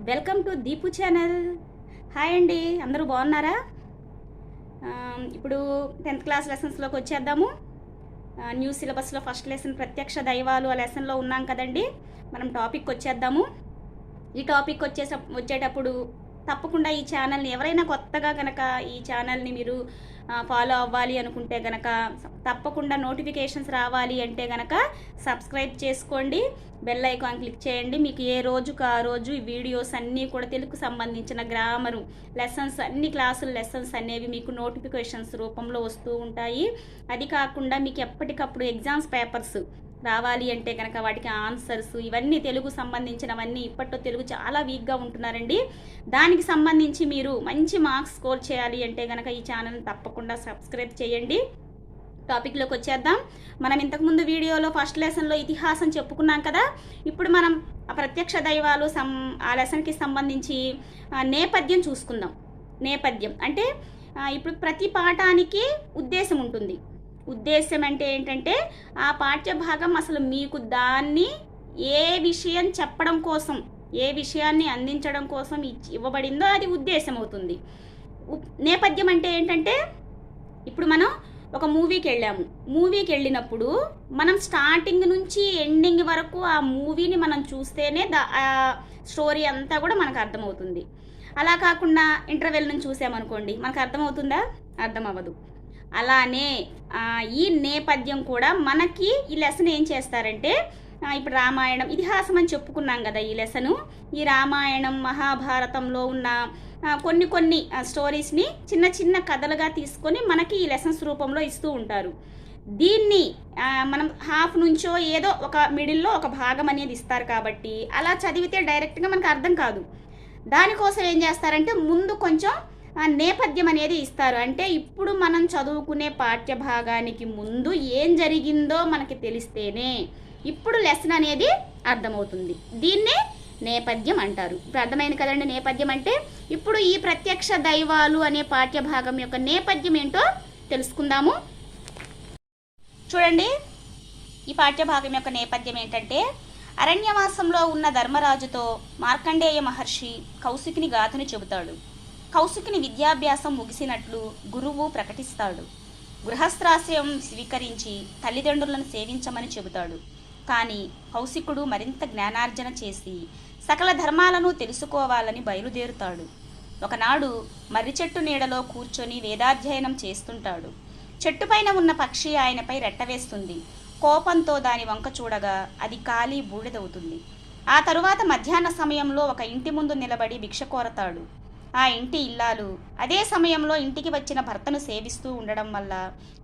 Welcome to Deepu channel. Hi అండి అందరూ బాగున్నారా? ఇప్పుడు టెన్త్ క్లాస్ లెసన్స్లోకి వచ్చేద్దాము. న్యూ సిలబస్లో ఫస్ట్ లెసన్ ప్రత్యక్ష దైవాలు ఆ లెసన్లో ఉన్నాం కదండి. మనం టాపిక్ వచ్చేద్దాము. ఈ టాపిక్ వచ్చేస వచ్చేటప్పుడు తప్పకుండా ఈ ఛానల్ని ఎవరైనా కొత్తగా కనుక ఈ ఛానల్ని మీరు ఫాలో అవ్వాలి అనుకుంటే గనక తప్పకుండా నోటిఫికేషన్స్ రావాలి అంటే గనక సబ్స్క్రైబ్ చేసుకోండి. బెల్ ఐకాన్ క్లిక్ చేయండి. మీకు ఏ రోజుకు ఆ రోజు ఈ వీడియోస్ అన్నీ కూడా తెలుగుకు సంబంధించిన గ్రామరు లెసన్స్ అన్ని క్లాసుల లెసన్స్ అనేవి మీకు నోటిఫికేషన్స్ రూపంలో వస్తూ ఉంటాయి. అది కాకుండా మీకు ఎప్పటికప్పుడు ఎగ్జామ్స్ పేపర్స్ రావాలి అంటే కనుక వాటికి ఆన్సర్స్ ఇవన్నీ తెలుగు సంబంధించినవన్నీ ఇప్పట్లో తెలుగు చాలా వీక్గా ఉంటున్నారండి. దానికి సంబంధించి మీరు మంచి మార్క్స్ స్కోర్ చేయాలి అంటే కనుక ఈ ఛానల్ని తప్పకుండా తప్పకుండా సబ్స్క్రైబ్ చేయండి. టాపిక్లోకి వచ్చేద్దాం. మనం ఇంతకుముందు వీడియోలో ఫస్ట్ లెసన్లో ఇతిహాసం చెప్పుకున్నాం కదా. ఇప్పుడు మనం ప్రత్యక్ష దైవాలు సం ఆ లెసన్కి సంబంధించి నేపథ్యం చూసుకుందాం. నేపథ్యం అంటే ఇప్పుడు ప్రతి పాఠానికి ఉద్దేశం ఉంటుంది. ఉద్దేశం అంటే ఏంటంటే ఆ పాఠ్య భాగం అసలు మీకు దాన్ని ఏ విషయం చెప్పడం కోసం ఏ విషయాన్ని అందించడం కోసం ఇచ్చి- ఇవ్వబడిందో అది ఉద్దేశం అవుతుంది. ఉప్- నేపథ్యం అంటే ఏంటంటే ఇప్పుడు మనం ఒక మూవీకి వెళ్ళాము. మూవీకి వెళ్ళినప్పుడు మనం స్టార్టింగ్ నుంచి ఎండింగ్ వరకు ఆ మూవీని మనం చూస్తేనే దా స్టోరీ అంతా కూడా మనకు అర్థమవుతుంది. అలా కాకుండా ఇంటర్వెల్ నుంచి చూసామనుకోండి మనకు అర్థమవుతుందా? అర్థం అవ్వదు అలానే ఈ నేపథ్యం కూడా మనకి ఈ లెసన్ ఏం చేస్తారంటే ఇప్పుడు రామాయణం ఇతిహాసం అని చెప్పుకున్నాం కదా ఈ లెసను ఈ రామాయణం మహాభారతంలో ఉన్న కొన్ని కొన్ని స్టోరీస్ని చిన్న చిన్న కథలుగా తీసుకొని మనకి ఈ లెసన్స్ రూపంలో ఇస్తూ ఉంటారు. దీన్ని మనం హాఫ్ నుంచో ఏదో ఒక మిడిల్లో ఒక భాగం అనేది ఇస్తారు కాబట్టి అలా చదివితే డైరెక్ట్గా మనకు అర్థం కాదు. దానికోసం ఏం చేస్తారంటే ముందు కొంచెం నేపథ్యం అనేది ఇస్తారు. అంటే ఇప్పుడు మనం చదువుకునే పాఠ్య భాగానికి ముందు ఏం జరిగిందో మనకి తెలిస్తేనే ఇప్పుడు లెసన్ అనేది అర్థమవుతుంది. దీన్నే నేపథ్యం అంటారు. ఇప్పుడు అర్థమైంది కదండి నేపథ్యం అంటే ఇప్పుడు ఈ ప్రత్యక్ష దైవాలు అనే పాఠ్య భాగం యొక్క నేపథ్యం ఏంటో తెలుసుకుందాము. చూడండి ఈ పాఠ్యభాగం యొక్క నేపథ్యం ఏంటంటే అరణ్యవాసంలో ఉన్న ధర్మరాజుతో మార్కండేయ మహర్షి కౌశికిని గాథను చెబుతాడు. కౌశికిని విద్యాభ్యాసం ముగిసినట్లు గురువు ప్రకటిస్తాడు. గృహస్థాశ్రయం స్వీకరించి తల్లిదండ్రులను సేవించమని చెబుతాడు. కానీ కౌశికుడు మరింత జ్ఞానార్జన చేసి సకల ధర్మాలను తెలుసుకోవాలని బయలుదేరుతాడు. ఒకనాడు మర్రి చెట్టు నీడలో కూర్చొని వేదాధ్యయనం చేస్తుంటాడు. చెట్టుపైన ఉన్న పక్షి ఆయనపై రెట్టవేస్తుంది కోపంతో దాని వంక చూడగా అది కాలి బూడిదవుతుంది. ఆ తరువాత మధ్యాహ్న సమయంలో ఒక ఇంటి ముందు నిలబడి భిక్ష కోరతాడు. ఆ ఇంటి ఇల్లాలు అదే సమయంలో ఇంటికి వచ్చిన భర్తను సేవిస్తూ ఉండడం వల్ల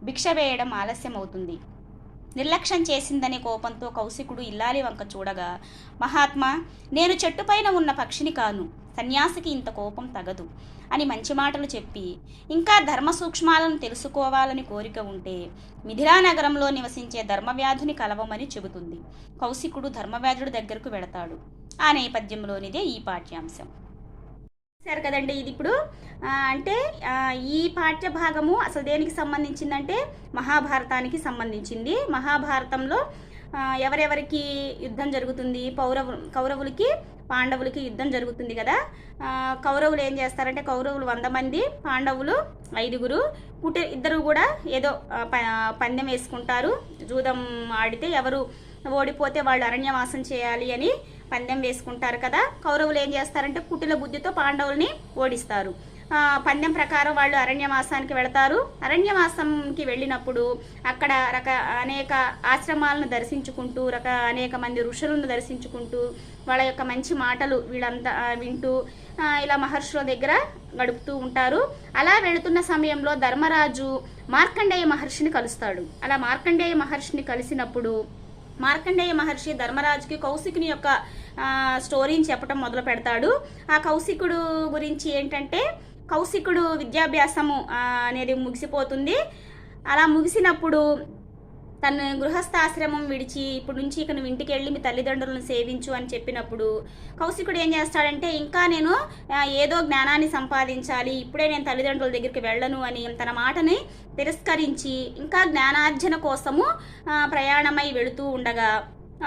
భిక్ష వేయడం ఆలస్యం అవుతుంది నిర్లక్ష్యం చేసిందనే కోపంతో కౌశికుడు ఇల్లాలి వంక చూడగా మహాత్మా నేను చెట్టుపైన ఉన్న పక్షిని కాను. సన్యాసికి ఇంత కోపం తగదు అని మంచి మాటలు చెప్పి ఇంకా ధర్మ సూక్ష్మాలను తెలుసుకోవాలని కోరిక ఉంటే మిథిలా నగరంలో నివసించే ధర్మవ్యాధుని కలవమని చెబుతుంది. కౌశికుడు ధర్మవ్యాధుడి దగ్గరకు వెడతాడు. ఆ నేపథ్యంలోనిదే ఈ పాఠ్యాంశం. చూశారు కదండి ఇది ఇప్పుడు. అంటే ఈ పాఠ్య భాగము అసలు దేనికి సంబంధించిందంటే మహాభారతానికి సంబంధించింది. మహాభారతంలో ఎవరెవరికి యుద్ధం జరుగుతుంది? పౌరవు కౌరవులకి పాండవులకి యుద్ధం జరుగుతుంది కదా. కౌరవులు ఏం చేస్తారంటే కౌరవులు వంద మంది పాండవులు ఐదుగురు కుటి ఇద్దరు కూడా ఏదో ప- పందెం వేసుకుంటారు. జూదం ఆడితే ఎవరు ఓడిపోతే వాళ్ళు అరణ్యవాసం చేయాలి అని పందెం వేసుకుంటారు కదా. కౌరవులు ఏం చేస్తారంటే కుటిల బుద్ధితో పాండవుల్ని ఓడిస్తారు. పందెం ప్రకారం వాళ్ళు అరణ్యవాసానికి వెళతారు. అరణ్యవాసంకి వెళ్ళినప్పుడు అక్కడ రక అనేక ఆశ్రమాలను దర్శించుకుంటూ రక అనేక మంది ఋషులను దర్శించుకుంటూ వాళ్ళ యొక్క మంచి మాటలు వీళ్ళంతా వింటూ ఇలా మహర్షుల దగ్గర గడుపుతూ ఉంటారు. అలా వెళుతున్న సమయంలో ధర్మరాజు మార్కండేయ మహర్షిని కలుస్తాడు. అలా మార్కండేయ మహర్షిని కలిసినప్పుడు మార్కండేయ మహర్షి ధర్మరాజుకి కౌశికుని యొక్క స్టోరీని చెప్పడం మొదలు పెడతాడు. ఆ కౌశికుడు గురించి ఏంటంటే కౌశికుడు విద్యాభ్యాసము అనేది ముగిసిపోతుంది. అలా ముగిసినప్పుడు తను గృహస్థాశ్రమం విడిచి ఇప్పుడు నుంచి ఇక నువ్వు ఇంటికి వెళ్ళి మీ తల్లిదండ్రులను సేవించు అని చెప్పినప్పుడు కౌశికుడు ఏం చేస్తాడంటే ఇంకా నేను ఏదో జ్ఞానాన్ని సంపాదించాలి ఇప్పుడే నేను తల్లిదండ్రుల దగ్గరికి వెళ్ళను అని తన మాటని తిరస్కరించి ఇంకా జ్ఞానార్జన కోసము ప్రయాణమై వెళుతూ ఉండగా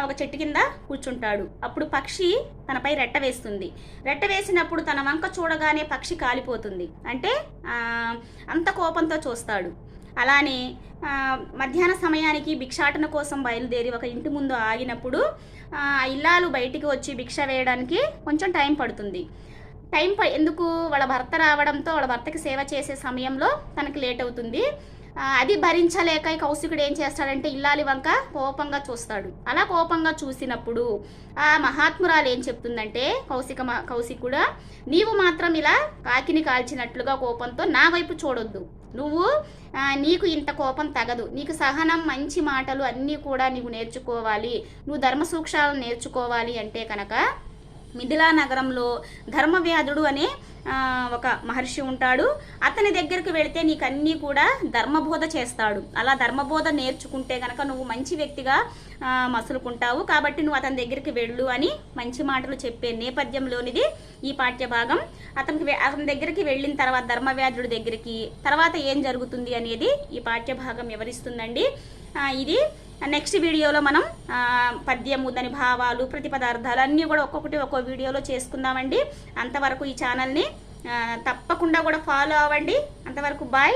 ఒక చెట్టు కింద కూర్చుంటాడు. అప్పుడు పక్షి తనపై రెట్ట వేస్తుంది. రెట్ట వేసినప్పుడు తన వంక చూడగానే పక్షి కాలిపోతుంది. అంటే అంత కోపంతో చూస్తాడు. అలానే మధ్యాహ్న సమయానికి భిక్షాటన కోసం బయలుదేరి ఒక ఇంటి ముందు ఆగినప్పుడు ఆ ఇల్లాలు బయటికి వచ్చి భిక్ష వేయడానికి కొంచెం టైం పడుతుంది. టైం ప ఎందుకు? వాళ్ళ భర్త రావడంతో వాళ్ళ భర్తకి సేవ చేసే సమయంలో తనకి లేట్ అవుతుంది. అది భరించలేక కౌశికుడు ఏం చేస్తాడంటే ఇల్లాలి వంక కోపంగా చూస్తాడు. అలా కోపంగా చూసినప్పుడు ఆ మహాత్మురాలు ఏం చెప్తుందంటే కౌశిక మ- కౌశికుడా నీవు మాత్రం ఇలా కాకిని కాల్చినట్లుగా కోపంతో నా వైపు చూడొద్దు. నువ్వు నీకు ఇంత కోపం తగదు. నీకు సహనం మంచి మాటలు అన్నీ కూడా నీవు నేర్చుకోవాలి. నువ్వు ధర్మసూక్షాలను నేర్చుకోవాలి అంటే కనుక మిథిలా నగరంలో ధర్మవ్యాధుడు అనే ఒక మహర్షి ఉంటాడు. అతని దగ్గరికి వెళితే నీకు అన్నీ కూడా ధర్మబోధ చేస్తాడు. అలా ధర్మబోధ నేర్చుకుంటే కనుక నువ్వు మంచి వ్యక్తిగా మసులుకుంటావు. కాబట్టి నువ్వు అతని దగ్గరికి వెళ్ళు అని మంచి మాటలు చెప్పే నేపథ్యంలోనిది ఈ పాఠ్య భాగం అతనికి అతని దగ్గరికి వెళ్ళిన తర్వాత ధర్మవ్యాధుడి దగ్గరికి తర్వాత ఏం జరుగుతుంది అనేది ఈ పాఠ్య భాగం వివరిస్తుందండి ఇది నెక్స్ట్ వీడియోలో మనం పద్యము దాని భావాలు ప్రతిపదార్థాలు అన్నీ కూడా ఒక్కొక్కటి ఒక్కో వీడియోలో చేసుకుందామండి. అంతవరకు ఈ ఛానల్ని తప్పకుండా కూడా ఫాలో అవ్వండి. అంతవరకు బాయ్